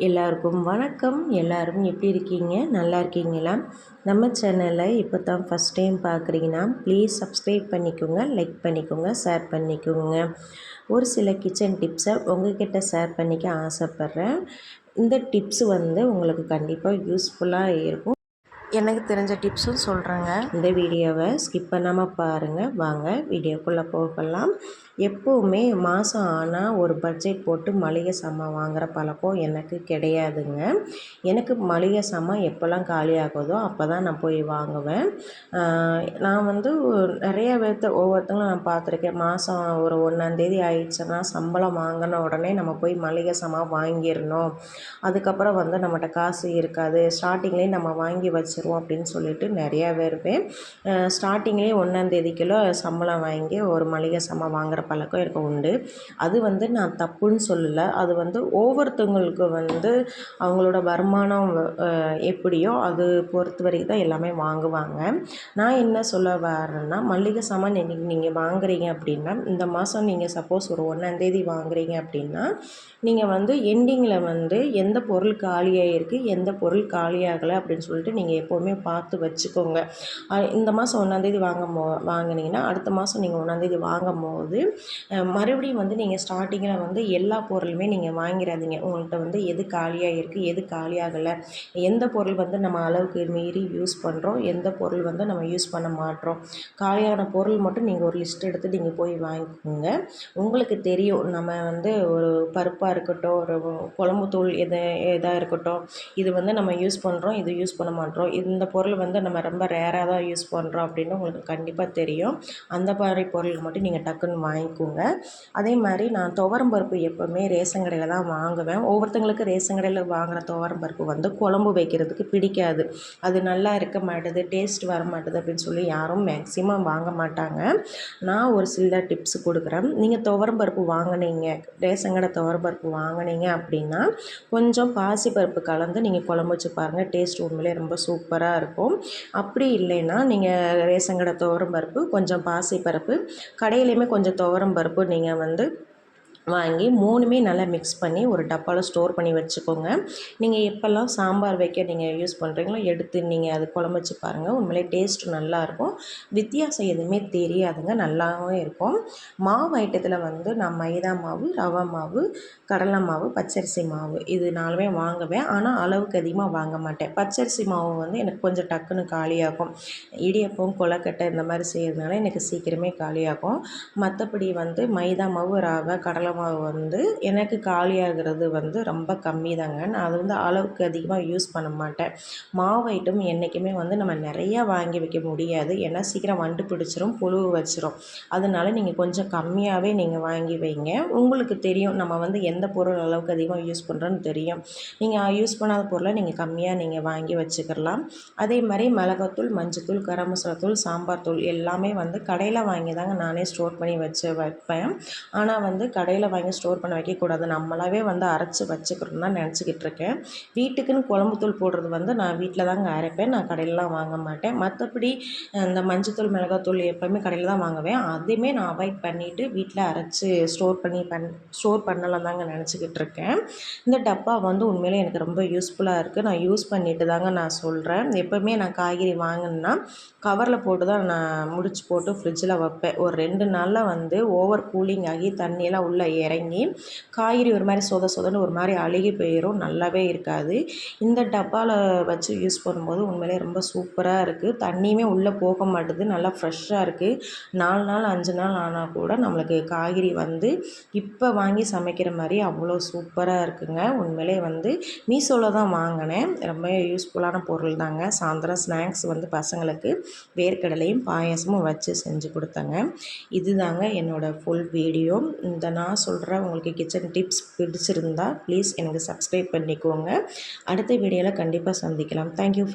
எல்லாருக்கும் வணக்கம். எல்லாரும் எப்படி இருக்கீங்க? நல்லா இருக்கீங்களா? நம்ம சேனலை இப்போ தான் ஃபஸ்ட் டைம் பார்க்குறீங்கன்னா ப்ளீஸ் சப்ஸ்கிரைப் பண்ணிக்கோங்க லைக் பண்ணிக்கோங்க ஷேர் பண்ணிக்கோங்க. ஒரு சில கிச்சன் டிப்ஸை உங்ககிட்ட ஷேர் பண்ணிக்க ஆசைப்பட்றேன். இந்த டிப்ஸ் வந்து உங்களுக்கு கண்டிப்பாக யூஸ்ஃபுல்லாக இருக்கும். எனக்கு தெரிஞ்ச டிப்ஸும் சொல்கிறேங்க இந்த வீடியோவை ஸ்கிப் பண்ணாமல் பாருங்கள் வாங்க வீடியோக்குள்ளே போகலாம். எப்போவுமே மாதம் ஆனால் ஒரு பட்ஜெட் போட்டு மளிகை சாமான் வாங்குகிற பழக்கம் எனக்கு கிடையாதுங்க. எனக்கு மளிகை சாமான் எப்போல்லாம் காலி ஆகுதோ அப்போ தான் நான் போய் வாங்குவேன். நான் வந்து நிறைய பேர்த்த ஒவ்வொருத்தங்களும் நான் பார்த்துருக்கேன். மாதம் ஒரு ஒன்றாந்தேதி ஆயிடுச்சுன்னா சம்பளம் வாங்கின உடனே நம்ம போய் மளிகை சாமான் வாங்கிடணும். அதுக்கப்புறம் வந்து நம்மகிட்ட காசு இருக்காது. ஸ்டார்டிங்லேயே நம்ம வாங்கி வச்சு வச்சுருவோம் அப்படின்னு சொல்லிட்டு நிறையா பேர் ஸ்டார்டிங்லேயே ஒன்றாந்தேதிக்குள்ளே சம்பளம் வாங்கி ஒரு மளிகை சாமான் வாங்குகிற பழக்கம் இருக்க உண்டு. அது வந்து நான் தப்புன்னு சொல்லலை. அது வந்து ஒவ்வொருத்தவங்களுக்கு வந்து அவங்களோட வருமானம் எப்படியோ அது பொறுத்த வரைக்கும் தான் எல்லாமே வாங்குவாங்க. நான் என்ன சொல்ல வரேன்னா மளிகை சாமான் இன்றைக்கி நீங்கள் வாங்குறீங்க அப்படின்னா இந்த மாதம் நீங்கள் சப்போஸ் ஒரு ஒன்றாந்தேதி வாங்குறீங்க அப்படின்னா நீங்கள் வந்து எண்டிங்கில் வந்து எந்த பொருள் காலியாக இருக்குது எந்த பொருள் காலியாகலை அப்படின்னு சொல்லிட்டு நீங்கள் எப்போ எப்போவுமே பார்த்து வச்சுக்கோங்க. இந்த மாதம் ஒன்றாந்தேதி வாங்கும் போ வாங்கினீங்கன்னா அடுத்த மாதம் நீங்கள் ஒன்றாந்தேதி வாங்கும் போது மறுபடியும் வந்து நீங்கள் ஸ்டார்டிங்கில் வந்து எல்லா பொருளுமே நீங்கள் வாங்கிடாதீங்க உங்கள்கிட்ட வந்து எது காலியாக இருக்குது எது காலியாகலை எந்த பொருள் வந்து நம்ம அளவுக்கு மீறி யூஸ் பண்ணுறோம் எந்த பொருள் வந்து நம்ம யூஸ் பண்ண மாட்டோம். காலியான பொருள் மட்டும் நீங்கள் ஒரு லிஸ்ட் எடுத்து நீங்கள் போய் வாங்கிக்கோங்க. உங்களுக்கு தெரியும் நம்ம வந்து ஒரு பருப்பாக இருக்கட்டும் ஒரு குழம்பு தூள் எது எதாக இருக்கட்டும் இது வந்து நம்ம யூஸ் பண்ணுறோம் இது யூஸ் பண்ண மாட்டோம் இந்த பொருள் வந்து நம்ம ரொம்ப ரேராக தான் யூஸ் பண்ணுறோம் அப்படின்னு உங்களுக்கு கண்டிப்பாக தெரியும். அந்த மாதிரி பொருள் மட்டும் நீங்கள் டக்குன்னு வாங்கிக்கோங்க. அதே மாதிரி நான் துவரம் பருப்பு எப்போவுமே ரேஷன் கடையில் தான் வாங்குவேன். ஒவ்வொருத்தங்களுக்கு ரேஷன் கடையில் வாங்குகிற துவரம் பருப்பு வந்து குழம்பு வைக்கிறதுக்கு பிடிக்காது. அது நல்லா இருக்க மாட்டுது டேஸ்ட் வர மாட்டுது அப்படின்னு சொல்லி யாரும் மேக்ஸிமம் வாங்க மாட்டாங்க. நான் ஒரு சில டிப்ஸ் கொடுக்குறேன். நீங்கள் துவரம் பருப்பு வாங்கினீங்க ரேஷன் கடை துவரம் பருப்பு வாங்கினீங்க அப்படின்னா கொஞ்சம் பாசி பருப்பு கலந்து நீங்கள் குழம்பு வச்சு பாருங்கள் டேஸ்ட் உண்மையிலே ரொம்ப சூப்பர் சூப்பராக இருக்கும். அப்படி இல்லைன்னா நீங்கள் ரேஷன் கடை துவரம் பருப்பு கொஞ்சம் பாசி பருப்பு கடையிலையுமே கொஞ்சம் துவரம் பருப்பு நீங்கள் வந்து வாங்கி மூணுமே நல்லா மிக்ஸ் பண்ணி ஒரு டப்பாவில் ஸ்டோர் பண்ணி வச்சுக்கோங்க. நீங்கள் எப்போல்லாம் சாம்பார் வைக்க நீங்கள் யூஸ் பண்ணுறீங்களோ எடுத்து நீங்கள் அது குழம்பு வச்சு பாருங்கள் உண்மையிலே டேஸ்ட்டு நல்லாயிருக்கும் வித்தியாசம் எதுவுமே தெரியாதுங்க. நல்லாவும் இருக்கும். மாவு ஐட்டத்தில் வந்து நான் மைதா மாவு ரவா மாவு கடலை மாவு பச்சரிசி மாவு இது நாலுமே வாங்குவேன். ஆனால் அளவுக்கு அதிகமாக வாங்க மாட்டேன். பச்சரிசி மாவு வந்து எனக்கு கொஞ்சம் டக்குன்னு காலியாகும். இடியப்பம் கொலக்கட்டை இந்த மாதிரி செய்கிறதுனால எனக்கு சீக்கிரமே காலியாகும். மற்றபடி வந்து மைதா மாவு ரவை கடலை மாவு வந்து எனக்கு காலியாகிறது வந்து ரொம்ப கம்மி தாங்க நான் அது வந்து அளவுக்கு அதிகமாக யூஸ் பண்ண மாட்டேன். மாவு ஐட்டம் என்றைக்குமே வந்து நம்ம நிறையா வாங்கி வைக்க முடியாது. ஏன்னா சீக்கிரம் வண்டு பிடிச்சிரும் புழு வச்சிரும். அதனால நீங்கள் கொஞ்சம் கம்மியாகவே நீங்கள் வாங்கி வைங்க. உங்களுக்கு தெரியும் நம்ம வந்து எந்த பொருள் அளவுக்கு அதிகமாக யூஸ் பண்ணுறோன்னு தெரியும். நீங்கள் யூஸ் பண்ணாத பொருளை நீங்கள் கம்மியாக நீங்கள் வாங்கி வச்சுக்கலாம். அதே மாதிரி மிளகாத்தூள் மஞ்சத்தூள் கரம் மசாலாத்தூள் சாம்பார் தூள் எல்லாமே வந்து கடையில் வாங்கி தாங்க நானே ஸ்டோர் பண்ணி வச்சு வைப்பேன். ஆனால் வந்து கடையில் கடையில் வாங்கி ஸ்டோர் பண்ண வைக்கக்கூடாது. நம்மளாவே வந்து அரைச்சி வச்சுக்கிறோம் தான் நினச்சிக்கிட்டு இருக்கேன் வீட்டுக்குன்னு குழம்பு தூள் போடுறது வந்து நான் வீட்டில் தாங்க அரைப்பேன். நான் கடையிலலாம் வாங்க மாட்டேன். மற்றபடி இந்த மஞ்சத்தூள் மிளகாத்தூள் எப்போவுமே கடையில் தான் வாங்குவேன். அதையுமே நான் அவாய்ட் பண்ணிவிட்டு வீட்டில் அரைச்சி ஸ்டோர் பண்ணி பண் ஸ்டோர் பண்ணலாம் தாங்க நினச்சிக்கிட்டு இருக்கேன் இந்த டப்பா வந்து உண்மையிலே எனக்கு ரொம்ப யூஸ்ஃபுல்லாக இருக்குது. நான் யூஸ் பண்ணிட்டு தாங்க நான் சொல்கிறேன். எப்போவுமே நான் காய்கறி வாங்கினா கவரில் போட்டு தான் நான் முடிச்சு போட்டு ஃப்ரிட்ஜில் வைப்பேன். ஒரு ரெண்டு நாளில் வந்து ஓவர் கூலிங் ஆகி தண்ணியெல்லாம் உள்ளே இறங்கி காய்கறி ஒரு மாதிரி சொத சொதன்னு ஒரு மாதிரி அழுகி போயிடும் நல்லாவே இருக்காது. இந்த டப்பாவில் வச்சு யூஸ் பண்ணும்போது உண்மையிலே ரொம்ப சூப்பராக இருக்குது தண்ணியுமே உள்ளே போக மாட்டுது. நல்லா ஃப்ரெஷ்ஷாக இருக்குது நாலு நாள் அஞ்சு நாள் ஆனால் கூட நம்மளுக்கு காய்கறி வந்து இப்போ வாங்கி சமைக்கிற மாதிரி அவ்வளோ சூப்பராக இருக்குங்க. உண்மையிலே வந்து மீஷோவில் தான் வாங்கினேன். ரொம்ப யூஸ்ஃபுல்லான பொருள் தாங்க. சாயந்தரம் ஸ்நாக்ஸ் வந்து பசங்களுக்கு வேர்க்கடலையும் பாயாசமும் வச்சு செஞ்சு கொடுத்தேங்க. இதுதாங்க என்னோடய ஃபுல் வீடியோ இந்த நான் சொல்கிற உங்களுக்கு கிச்சன் டிப்ஸ் பிடிச்சிருந்தா ப்ளீஸ் எனக்கு சப்ஸ்கிரைப் பண்ணிக்கோங்க. அடுத்த வீடியோவில் கண்டிப்பாக சந்திக்கலாம். தேங்க்யூ